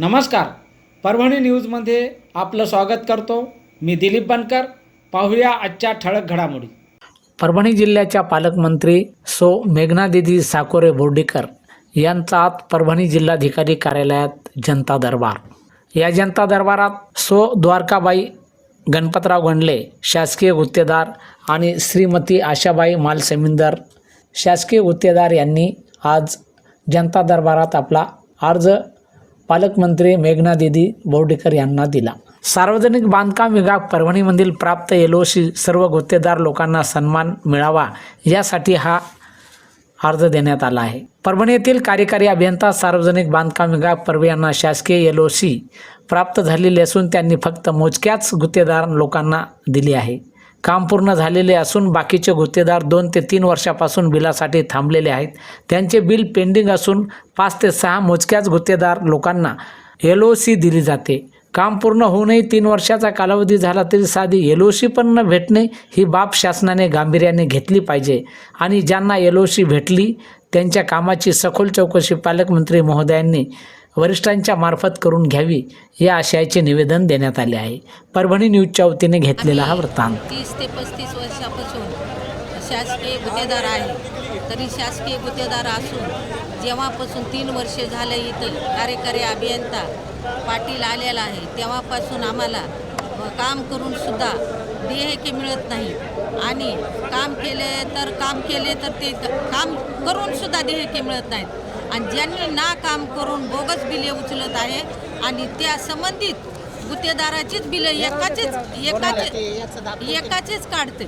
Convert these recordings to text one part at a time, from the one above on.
नमस्कार. परभणी न्यूजमध्ये आपलं स्वागत करतो. मी दिलीप बनकर. पाहूया आजच्या ठळक घडामोडी. परभणी जिल्ह्याच्या पालकमंत्री सो मेघनादिदी साकोरे बोर्डीकर यांचा आज परभणी जिल्हाधिकारी कार्यालयात जनता दरबार. या जनता दरबारात सो द्वारकाबाई गणपतराव गंडले शासकीय गुत्तेदार आणि श्रीमती आशाबाई मालसेमिंदर शासकीय गुत्तेदार यांनी आज जनता दरबारात आपला अर्ज पालकमंत्री मेघना दिदी बोर्डीकर यांना दिला. सार्वजनिक बांधकाम विभाग परभणीमधील प्राप्त एलओसी सर्व गुत्तेदार लोकांना सन्मान मिळावा यासाठी हा अर्ज देण्यात आला आहे. परभणी येथील कार्यकारी अभियंता सार्वजनिक बांधकाम विभाग परवे यांना शासकीय एल ओ सी प्राप्त झालेली असून त्यांनी फक्त मोजक्याच गुत्तेदार लोकांना दिली आहे. काम पूर्ण झालेले असून बाकीचे गुत्तेदार दोन ते तीन वर्षापासून बिलासाठी थांबलेले आहेत. त्यांचे बिल पेंडिंग असून पाच ते सहा मोजक्याच गुत्तेदार लोकांना एल ओ सी दिली जाते. काम पूर्ण होऊनही तीन वर्षाचा कालावधी झाला तरी साधी एल ओ सी पण न भेटणे ही बाब शासनाने गांभीर्याने घेतली पाहिजे आणि ज्यांना एल ओ सी भेटली त्यांच्या कामाची सखोल चौकशी पालकमंत्री महोदयांनी वरिष्ठांच्या मार्फत करून घ्यावी या आशयाचे निवेदन देण्यात आले आहे. परभणी न्यूजच्या वतीने घेतलेला हा वृत्तांत. तीस ते पस्तीस वर्षापासून शासकीय गुत्तेदार आहे. तरी शासकीय गुत्तेदार असून जेव्हापासून तीन वर्षे झाले इथं कार्यकारी अभियंता पाटील आलेला आहे तेव्हापासून आम्हाला काम करून सुद्धा देयके मिळत नाही. आणि काम केले तर काम केले तर ते काम करून सुद्धा देयके मिळत नाहीत. आणि ज्यांनी ना काम करून बोगस बिले उचलत आहे आणि त्या संबंधित गुत्तेदाराचीच बिलं एकाचेच एकाचे एकाचेच काढते.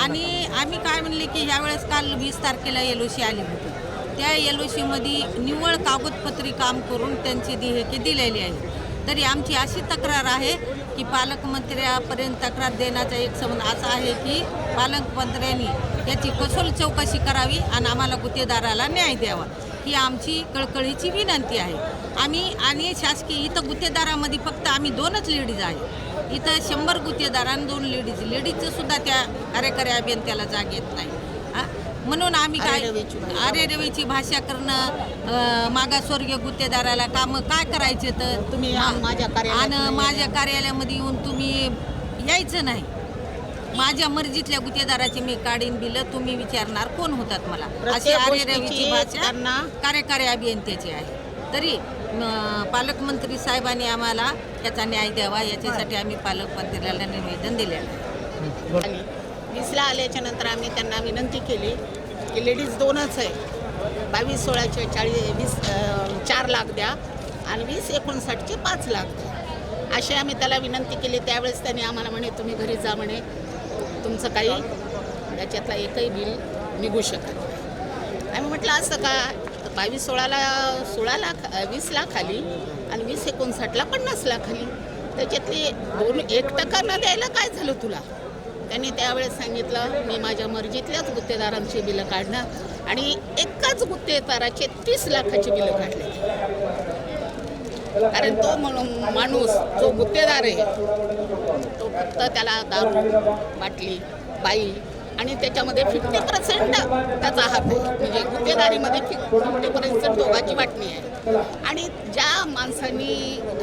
आणि आम्ही काय म्हणले की ह्यावेळेस काल वीस तारखेला एल ओ सी आली होती. त्या एल ओ सीमध्ये निव्वळ कागदपत्री काम करून त्यांची देहेके दिलेली आहे. तरी आमची अशी तक्रार आहे की पालकमंत्र्यापर्यंत तक्रार देण्याचा एक संबंध असा आहे की पालकमंत्र्यांनी याची कसूल चौकशी करावी आणि आम्हाला गुत्तेदाराला न्याय द्यावा. ही आमची कळकळीची विनंती आहे. आम्ही आणि शासकीय इथं गुत्तेदारामध्ये फक्त आम्ही दोनच लेडीज आहे. इथं शंभर गुत्तेदार आणि दोन लेडीज लेडीजचं सुद्धा त्या कार्यकारी अभियंत्याला जाग येत नाही. हा? म्हणून आम्ही काय आरे रवीची भाषा. करणं मागासवर्गीय गुत्तेदाराला कामं काय करायचे तर तुम्ही माझ्या आणि माझ्या कार्यालयामध्ये येऊन तुम्ही यायचं नाही. माझ्या मर्जीतल्या गुत्तेदाराची मी काढीन बिलं तुम्ही विचारणार कोण होतात मला? अशी प्रत्येक आरे गोष्टीची रवीची भाषा कार्यकारी अभियंत्याची आहे. तरी पालकमंत्री साहेबांनी आम्हाला याचा न्याय द्यावा याच्यासाठी आम्ही पालकमंत्र्याला निवेदन दिलेलं आहे. वीसला आल्याच्यानंतर आम्ही त्यांना विनंती केली की लेडीज दोनच आहे. बावीस सोळाचे चाळीस वीस चार लाख द्या आणि वीस एकोणसाठचे पाच लाख द्या. अशी आम्ही त्याला विनंती केली. त्यावेळेस त्यांनी आम्हाला म्हणे तुम्ही घरी जा म्हणे. तुमचं काही? याच्यातला एकही बिल निघू शकत नाही. आम्ही म्हटलं असं का बावीस सोळाला सोळा लाख वीस लाख आली आणि वीस एकोणसाठला पन्नास लाख आली त्याच्यातली दोन एक टक्का न द्यायला काय झालं तुला? त्यांनी त्यावेळेस सांगितलं मी माझ्या मर्जीतल्याच गुत्तेदारांची बिलं काढणार आणि एकाच गुत्तेदाराचे तीस लाखाची बिलं काढले. कारण तो म्हणून माणूस जो गुत्तेदार आहे तो फक्त त्याला दारू बाटली बाई आणि त्याच्यामध्ये फिफ्टी पर्सेंट त्याचा हात आहे. म्हणजे गुत्तेदारीमध्ये फिफ्टी पर्सेंट दोघाची वाटणी आहे. आणि ज्या माणसांनी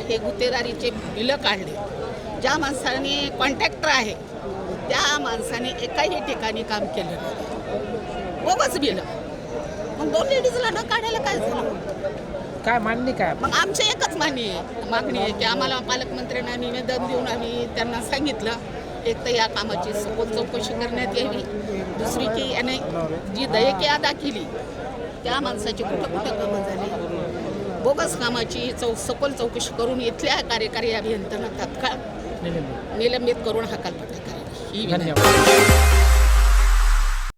हे गुत्तेदारीचे बिलं काढले ज्या माणसांनी कॉन्ट्रॅक्टर आहे त्या माणसाने एकाही ठिकाणी काम केलं नाही. बोगस बिलं. मग दोन लेडीजला न काढायला काय झालं? काय मान्य काय? मग आमचं एकच मागणी आहे. मागणी आहे की आम्हाला पालकमंत्र्यांना निवेदन देऊन आम्ही त्यांना सांगितलं एक तर या कामाची सखोल चौकशी करण्यात यावी. दुसरी की याने जी दयकी अदा केली त्या माणसाची कुठं कुठं कामं झाली. बोगस कामाची चौ सखोल चौकशी करून इथल्या कार्यकारी अभियंत्यांना तात्काळ निलंबित. करून हकालपट्टी करावी. ही. धन्यवाद.